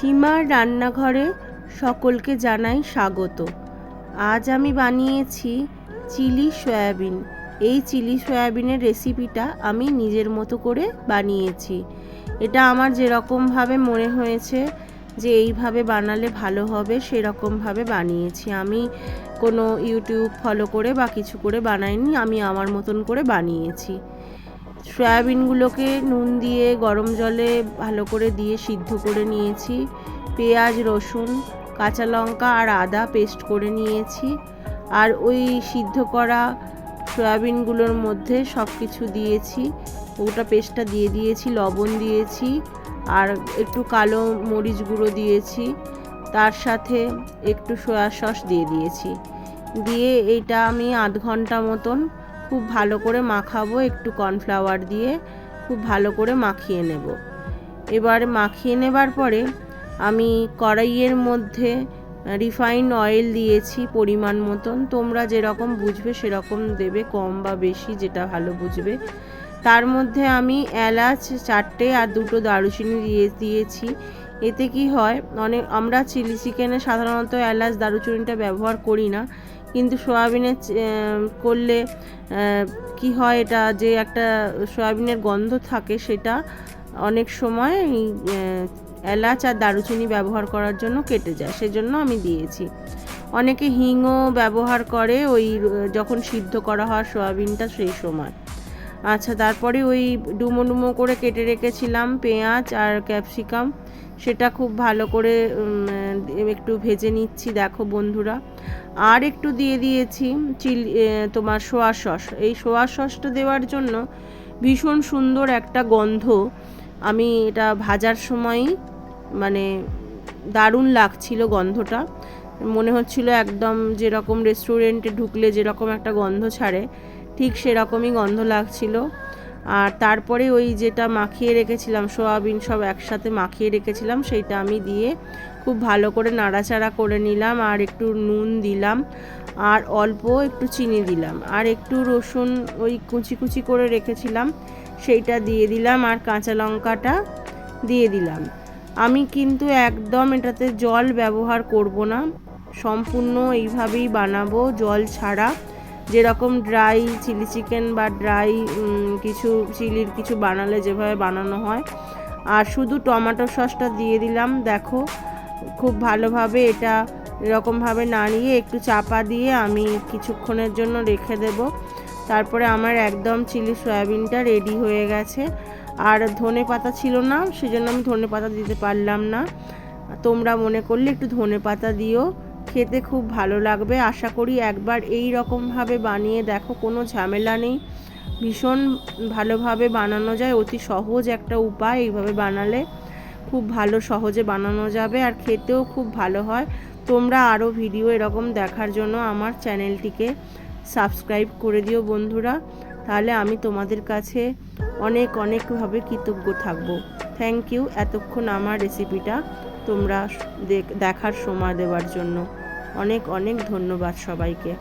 সীমার রান্নাঘরে সকলকে জানাই স্বাগত। আজ আমি বানিয়েছি চিলি সয়াবিন। এই চিলি সয়াবিনের রেসিপিটা আমি নিজের মতো করে বানিয়েছি। এটা আমার যেরকমভাবে মনে হয়েছে যে এইভাবে বানালে ভালো হবে, সেরকমভাবে বানিয়েছি। আমি কোনো ইউটিউব ফলো করে বা কিছু করে বানাইনি, আমি আমার মতন করে বানিয়েছি। সয়াবিনগুলোকে নুন দিয়ে গরম জলে ভালো করে দিয়ে সিদ্ধ করে নিয়েছি। পেঁয়াজ, রসুন, কাঁচা লঙ্কা আর আদা পেস্ট করে নিয়েছি। আর ওই সিদ্ধ করা সয়াবিনগুলোর মধ্যে সব কিছু দিয়েছি। ওটা পেস্টটা দিয়ে দিয়েছি, লবণ দিয়েছি আর একটু কালো মরিচ গুঁড়ো দিয়েছি। তার সাথে একটু সয়া সস দিয়ে দিয়েছি। দিয়ে এইটা আমি আধ ঘণ্টা মতন খুব ভালো করে মাখাবো একটু কর্নফ্লাওয়ার দিয়ে, খুব ভালো করে মাখিয়ে নেব। এবার মাখিয়ে নেবার পরে আমি কড়াইয়ের মধ্যে রিফাইন অয়েল দিয়েছি পরিমাণ মতন। তোমরা যেরকম বুঝবে সেরকম দেবে, কম বা বেশি যেটা ভালো বুঝবে। তার মধ্যে আমি এলাচ চারটে আর দুটো দারুচিনি দিয়ে দিয়েছি। এতে কি হয়, অনেক আমরা চিলি চিকেনে সাধারণত এলাচ দারুচিনিটা ব্যবহার করি না। কিন্তু সয়াবিনে করলে কি হয় এটা যে একটা সয়াবিনের গন্ধ থাকে সেটা অনেক সময় এলাচ আর দারুচিনি ব্যবহার করার জন্য কেটে যায়, সেজন্য আমি দিয়েছি। অনেকে হিংও ব্যবহার করে ওই, যখন সিদ্ধ করা হয় সোয়াবিনটা সেই সময়। আচ্ছা তারপরে ওই ডুমো ডুমো করে কেটে রেখেছিলাম পেঁয়াজ আর ক্যাপসিকাম। সেটা খুব ভালো করে একটু ভেজে নিচ্ছি, দেখো বন্ধুরা। আর একটু দিয়ে দিয়েছি চিলি তোমার সোয়া সস। এই সোয়া সসটা দেওয়ার জন্য ভীষণ সুন্দর একটা গন্ধ। আমি এটা ভাজার সময়ই মানে দারুণ লাগছিল গন্ধটা। মনে হচ্ছিল একদম যেরকম রেস্টুরেন্টে ঢুকলে যেরকম একটা গন্ধ ছাড়ে। ঠিক সেরকমই গন্ধ লাগছিল। আর তারপরে ওই যেটা মাখিয়ে রেখেছিলাম, সোয়াবিন সব একসাথে মাখিয়ে রেখেছিলাম, সেইটা আমি দিয়ে খুব ভালো করে নাড়াচাড়া করে নিলাম আর একটু নুন দিলাম আর অল্প একটু চিনি দিলাম। আর একটু রসুন ওই কুচি কুচি করে রেখেছিলাম, সেইটা দিয়ে দিলাম আর কাঁচা লঙ্কাটা দিয়ে দিলাম। আমি কিন্তু একদম এটাতে জল ব্যবহার করব না, সম্পূর্ণ এইভাবেই বানাবো, জল ছাড়া। যেরকম ড্রাই চিলি চিকেন বা ড্রাই কিছু চিলির কিছু বানালে যেভাবে বানানো হয়। আর শুধু টমেটো সসটা দিয়ে দিলাম, দেখো, খুব ভালোভাবে এটা এরকমভাবে নাড়িয়ে একটু চাপা দিয়ে আমি কিছুক্ষণের জন্য রেখে দেব। তারপরে আমার একদম চিলি সয়াবিনটা রেডি হয়ে গেছে। আর ধনে পাতা ছিল না, সেজন্য আমি ধনে পাতা দিতে পারলাম না। তোমরা মনে করলে একটু ধনে পাতা দিও। খেতে খুব ভালো লাগবে। আশা করি একবার এই রকমভাবে বানিয়ে দেখো, কোনো ঝামেলা নেই। ভীষণ ভালোভাবে বানানো যায়, অতি সহজ একটা উপায় এইভাবে বানালে খুব ভালো সহজে বানানো যাবে আর খেতেও খুব ভালো হয়। তোমরা আরও ভিডিও এরকম দেখার জন্য আমার চ্যানেলটিকে সাবস্ক্রাইব করে দিও বন্ধুরা। তাহলে আমি তোমাদের কাছে অনেক অনেকভাবে কৃতজ্ঞ থাকব। Thank you. এতক্ষণ আমার রেসিপিটা তোমরা দেখার সময় দেওয়ার জন্য। অনেক অনেক ধন্যবাদ সবাইকে।